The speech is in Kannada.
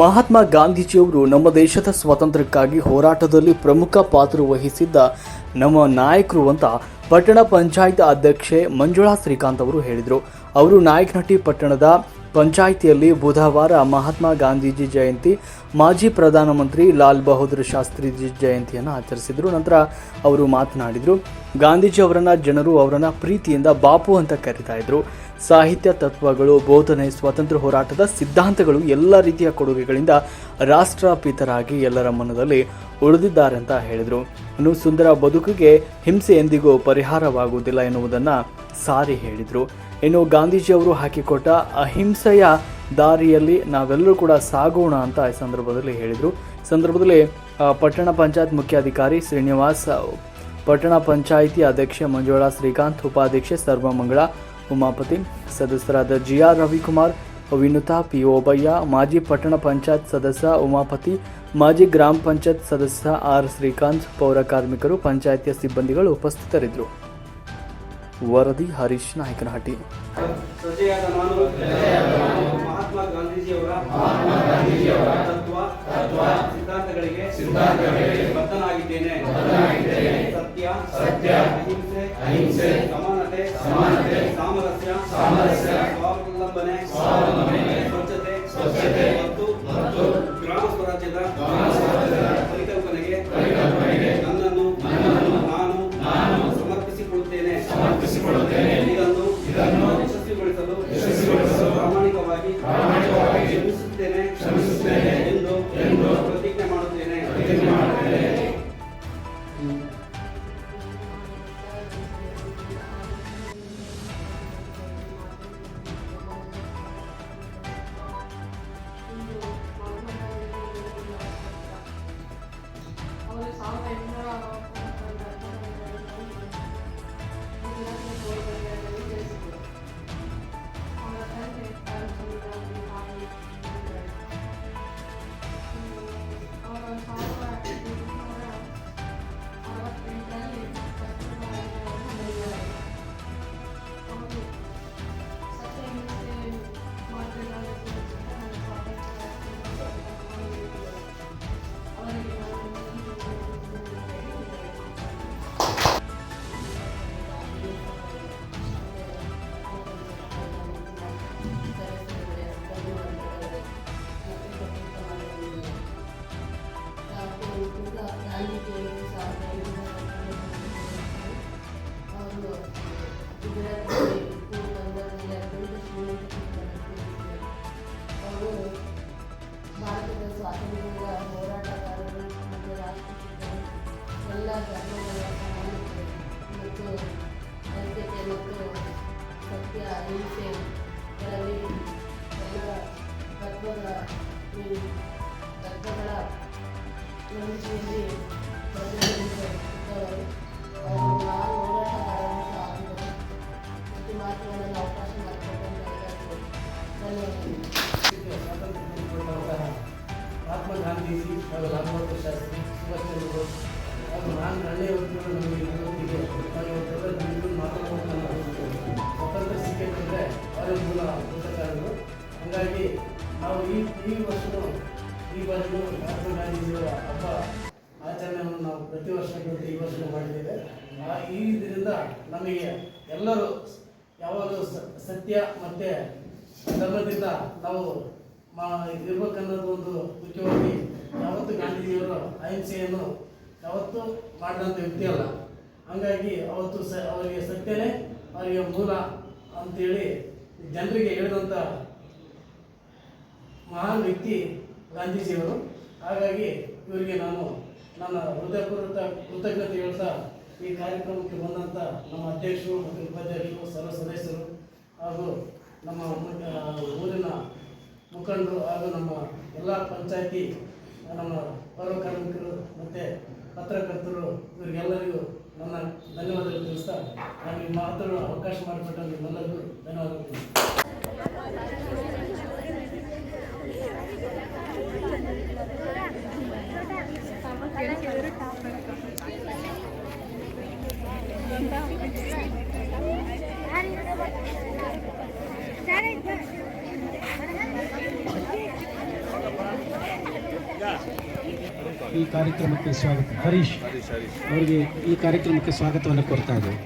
ಮಹಾತ್ಮ ಗಾಂಧೀಜಿಯವರು ನಮ್ಮ ದೇಶದ ಸ್ವಾತಂತ್ರ್ಯಕ್ಕಾಗಿ ಹೋರಾಟದಲ್ಲಿ ಪ್ರಮುಖ ಪಾತ್ರ ವಹಿಸಿದ್ದ ನಮ್ಮ ನಾಯಕರು ಅಂತ ಪಟ್ಟಣ ಪಂಚಾಯತ್ ಅಧ್ಯಕ್ಷೆ ಮಂಜುಳಾ ಶ್ರೀಕಾಂತ್ ಅವರು ಹೇಳಿದರು. ಅವರು ನಾಯಕನಹಟ್ಟಿ ಪಟ್ಟಣದ ಪಂಚಾಯಿತಿಯಲ್ಲಿ ಬುಧವಾರ ಮಹಾತ್ಮ ಗಾಂಧೀಜಿ ಜಯಂತಿ, ಮಾಜಿ ಪ್ರಧಾನಮಂತ್ರಿ ಲಾಲ್ ಬಹದ್ದೂರ್ ಶಾಸ್ತ್ರಿಜಿ ಜಯಂತಿಯನ್ನು ಆಚರಿಸಿದರು. ನಂತರ ಅವರು ಮಾತನಾಡಿದರು, ಗಾಂಧೀಜಿ ಅವರನ್ನು ಜನರು ಅವರನ್ನ ಪ್ರೀತಿಯಿಂದ ಬಾಪು ಅಂತ ಕರೀತಾ ಇದ್ರು. ಸಾಹಿತ್ಯ ತತ್ವಗಳು, ಬೋಧನೆ, ಸ್ವಾತಂತ್ರ್ಯ ಹೋರಾಟದ ಸಿದ್ಧಾಂತಗಳು ಎಲ್ಲ ರೀತಿಯ ಕೊಡುಗೆಗಳಿಂದ ರಾಷ್ಟ್ರಪಿತರಾಗಿ ಎಲ್ಲರ ಮನದಲ್ಲಿ ಉಳಿದಿದ್ದಾರೆ ಅಂತ ಹೇಳಿದರು. ಇನ್ನು ಸುಂದರ ಬದುಕಿಗೆ ಹಿಂಸೆ ಎಂದಿಗೂ ಪರಿಹಾರವಾಗುವುದಿಲ್ಲ ಎನ್ನುವುದನ್ನು ಸಾರಿ ಹೇಳಿದರು. ಇನ್ನು ಗಾಂಧೀಜಿ ಅವರು ಹಾಕಿಕೊಟ್ಟ ಅಹಿಂಸೆಯ ದಾರಿಯಲ್ಲಿ ನಾವೆಲ್ಲರೂ ಕೂಡ ಸಾಗೋಣ ಅಂತ ಈ ಸಂದರ್ಭದಲ್ಲಿ ಹೇಳಿದರು. ಸಂದರ್ಭದಲ್ಲಿ ಪಟ್ಟಣ ಪಂಚಾಯತ್ ಮುಖ್ಯಾಧಿಕಾರಿ ಶ್ರೀನಿವಾಸ್ ಪಟ್ಟಣ ಪಂಚಾಯಿತಿ ಅಧ್ಯಕ್ಷೆ ಮಂಜುಳಾ ಶ್ರೀಕಾಂತ್, ಉಪಾಧ್ಯಕ್ಷೆ ಸರ್ವಮಂಗಳ, ಉಮಾಪತಿ ಸದಸ್ಯರಾದ G R Ravikumar, Vinutha P Obaiah ಮಾಜಿ ಪಟ್ಟಣ ಪಂಚಾಯತ್ ಸದಸ್ಯ ಉಮಾಪತಿ, ಮಾಜಿ ಗ್ರಾಮ ಪಂಚಾಯತ್ ಸದಸ್ಯ ಆರ್ ಶ್ರೀಕಾಂತ್, ಪೌರ ಕಾರ್ಮಿಕರು, ಪಂಚಾಯತಿಯ ಸಿಬ್ಬಂದಿಗಳು ಉಪಸ್ಥಿತರಿದ್ದರು. ವರದಿ ಹರೀಶ್ ನಾಯಕನಹಟ್ಟಿ. ಮಹಾತ್ಮ ಗಾಂಧೀಜಿಯವರ ತತ್ವ ಸಿದ್ಧಾಂತಗಳಿಗೆ ಬದ್ಧನಾಗಿದ್ದೇನೆ. ತತ್ವಗಳ ನಂಬಿಕೆಯಲ್ಲಿ ಪ್ರತಿನಿಧಿಸಿದವರು ಅವರು ನಾವು ಹೋರಾಟಗಾರರು ಸಹ ಆಗಿದ್ದರು ಮತ್ತು ಮಾತುಗಳನ್ನು ಅವಕಾಶ ಮಾಡಿಕೊಟ್ಟಂತ ಎಲ್ಲರಿಗೂ ಧನ್ಯವಾದಗಳು ಮಹಾತ್ಮ ಗಾಂಧೀಜಿ ಹಾಗೂ ಲಾಲ್ ಬಹದ್ದೂರ್ ಶಾಸ್ತ್ರಿ ಸುಭಾಷ್ ಚಂದ್ರ ಬೋಸ್ ಹಾಗೂ ನಾನು ಹಳ್ಳಿಯ ವರ್ಷವೂ ಈ ಬಾರಿಯೂ ಮಹಾತ್ಮ ಗಾಂಧೀಜಿಯವರ ಹಬ್ಬ ಆಚರಣೆಯನ್ನು ನಾವು ಪ್ರತಿ ವರ್ಷಕ್ಕಿಂತ ಈ ವರ್ಷ ಮಾಡಿದ್ದೇವೆ ಈ ಇದರಿಂದ ನಮಗೆ ಎಲ್ಲರೂ ಯಾವಾಗಲೂ ಸತ್ಯ ಮತ್ತು ಧರ್ಮದಿಂದ ನಾವು ಮಾ ಇರ್ಬೇಕನ್ನೋದು ಒಂದು ಮುಖ್ಯವಾಗಿ ಯಾವತ್ತು ಗಾಂಧೀಜಿಯವರು ಅಹಿಂಸೆಯನ್ನು ಯಾವತ್ತೂ ಮಾಡಿದಂಥ ವ್ಯಕ್ತಿ ಅಲ್ಲ ಹಂಗಾಗಿ ಅವತ್ತು ಸ ಅವರಿಗೆ ಸತ್ಯನೇ ಅವರಿಗೆ ಮೂಲ ಅಂತೇಳಿ ಜನರಿಗೆ ಹೇಳಿದಂಥ ಮಹಾನ್ ವ್ಯಕ್ತಿ ಗಾಂಧೀಜಿಯವರು. ಹಾಗಾಗಿ ಇವರಿಗೆ ನಾನು ನನ್ನ ಹೃದಯಪೂರ್ವಕ ಕೃತಜ್ಞತೆ ಹೇಳ್ತಾ ಈ ಕಾರ್ಯಕ್ರಮಕ್ಕೆ ಬಂದಂಥ ನಮ್ಮ ಅಧ್ಯಕ್ಷರು ಮತ್ತು ಉಪಾಧ್ಯಕ್ಷರು, ಸರ್ವ ಸದಸ್ಯರು ಹಾಗೂ ನಮ್ಮ ಊರಿನ ಮುಖಂಡರು ಹಾಗೂ ನಮ್ಮ ಎಲ್ಲ ಪಂಚಾಯತಿ, ನಮ್ಮ ಪೌರ ಕಾರ್ಮಿಕರು ಮತ್ತು ಪತ್ರಕರ್ತರು ಇವರಿಗೆಲ್ಲರಿಗೂ ನನ್ನ ಧನ್ಯವಾದಗಳು ತಿಳಿಸ್ತಾ ನನಗೆ ಮಾತಾಡೋ ಅವಕಾಶ ಮಾಡಿಕೊಟ್ಟ ನಿಮ್ಮೆಲ್ಲರಿಗೂ ಧನ್ಯವಾದಗಳು. ಈ ಕಾರ್ಯಕ್ರಮಕ್ಕೆ ಸ್ವಾಗತ. ಹರೀಶ್ ಅವರಿಗೆ ಈ ಕಾರ್ಯಕ್ರಮಕ್ಕೆ ಸ್ವಾಗತವನ್ನು ಕೊಡ್ತಾ ಇದ್ದೇವೆ.